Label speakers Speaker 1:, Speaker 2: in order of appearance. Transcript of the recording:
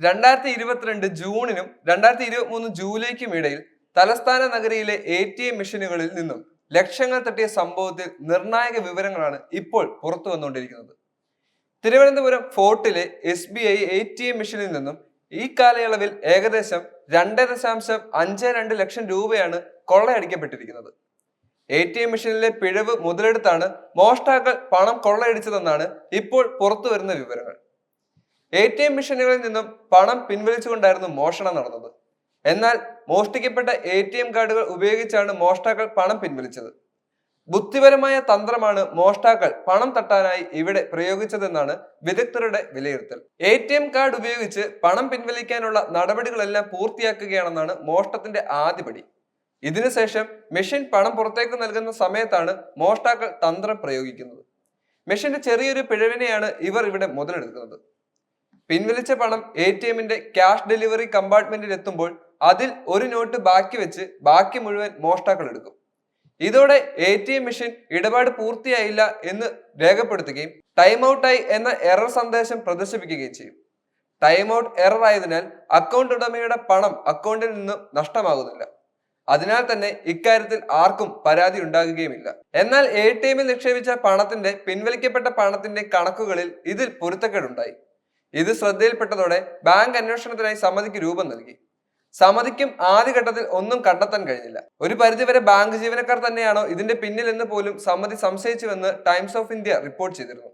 Speaker 1: രണ്ടായിരത്തി ഇരുപത്തിരണ്ട് ജൂണിനും രണ്ടായിരത്തി ഇരുപത്തി മൂന്ന് ജൂലൈക്കും ഇടയിൽ തലസ്ഥാന നഗരിയിലെ എ ടി എം മെഷീനുകളിൽ നിന്നും ലക്ഷങ്ങൾ തട്ടിയ സംഭവത്തിൽ നിർണായക വിവരങ്ങളാണ് ഇപ്പോൾ പുറത്തു വന്നുകൊണ്ടിരിക്കുന്നത്. Thiruvananthapuram ഫോർട്ടിലെ S B I A T M മെഷീനിൽ നിന്നും ഈ കാലയളവിൽ ഏകദേശം രണ്ട് ദശാംശം അഞ്ച് രണ്ട് ലക്ഷം രൂപയാണ് കൊള്ളയടിക്കപ്പെട്ടിരിക്കുന്നത്. എ ടി എം മെഷീനിലെ പിഴവ് മുതലെടുത്താണ് മോഷ്ടാക്കൾ പണം കൊള്ളയടിച്ചതെന്നാണ് ഇപ്പോൾ പുറത്തു വരുന്ന വിവരങ്ങൾ. എ ടി എം മെഷീനുകളിൽ നിന്നും പണം പിൻവലിച്ചുകൊണ്ടായിരുന്നു മോഷണം നടന്നത്. എന്നാൽ മോഷ്ടിക്കപ്പെട്ട എ ടി എം കാർഡുകൾ ഉപയോഗിച്ചാണ് മോഷ്ടാക്കൾ പണം പിൻവലിച്ചത്. ബുദ്ധിപരമായ തന്ത്രമാണ് മോഷ്ടാക്കൾ പണം തട്ടാനായി ഇവിടെ പ്രയോഗിച്ചതെന്നാണ് വിദഗ്ധരുടെ വിലയിരുത്തൽ. എ ടി എം കാർഡ് ഉപയോഗിച്ച് പണം പിൻവലിക്കാനുള്ള നടപടികളെല്ലാം പൂർത്തിയാക്കുകയാണെന്നാണ് മോഷ്ടത്തിന്റെ ആദ്യപടി ഇതിനുശേഷം മെഷീൻ പണം പുറത്തേക്ക് നൽകുന്ന സമയത്താണ് മോഷ്ടാക്കൾ തന്ത്രം പ്രയോഗിക്കുന്നത്. മെഷീന്റെ ചെറിയൊരു പിഴവിനെയാണ് ഇവർ ഇവിടെ മുതലെടുക്കുന്നത്. പിൻവലിച്ച പണം എ ടി എമ്മിന്റെ ക്യാഷ് ഡെലിവറി കമ്പാർട്ട്മെന്റിൽ എത്തുമ്പോൾ അതിൽ ഒരു നോട്ട് ബാക്കി വെച്ച് ബാക്കി മുഴുവൻ മോഷ്ടാക്കൾ എടുക്കും. ഇതോടെ എ ടി എം മെഷീൻ ഇടപാട് പൂർത്തിയായില്ല എന്ന് രേഖപ്പെടുത്തുകയും ടൈം ഔട്ടായി എന്ന എറർ സന്ദേശം പ്രദർശിപ്പിക്കുകയും ചെയ്യും. ടൈം ഔട്ട് എറർ ആയതിനാൽ അക്കൗണ്ട് ഉടമയുടെ പണം അക്കൗണ്ടിൽ നിന്നും നഷ്ടമാകുന്നില്ല. അതിനാൽ തന്നെ ഇക്കാര്യത്തിൽ ആർക്കും പരാതി ഉണ്ടാകുകയുമില്ല. എന്നാൽ എ ടി എമ്മിൽ നിക്ഷേപിച്ച പണത്തിന്റെ പിൻവലിക്കപ്പെട്ട പണത്തിന്റെ കണക്കുകളിൽ ഇതിൽ പൊരുത്തക്കേടുണ്ടായി. ഇത് ശ്രദ്ധയിൽപ്പെട്ടതോടെ ബാങ്ക് അന്വേഷണത്തിനായി സമിതിക്ക് രൂപം നൽകി. സമിതിക്കും ആദ്യഘട്ടത്തിൽ ഒന്നും കണ്ടെത്താൻ കഴിഞ്ഞില്ല. ഒരു പരിധിവരെ ബാങ്ക് ജീവനക്കാർ തന്നെയാണോ ഇതിന്റെ പിന്നിൽ എന്ന് പോലും സമിതി സംശയിച്ചുവെന്ന് ടൈംസ് ഓഫ് ഇന്ത്യ റിപ്പോർട്ട് ചെയ്തിരുന്നു.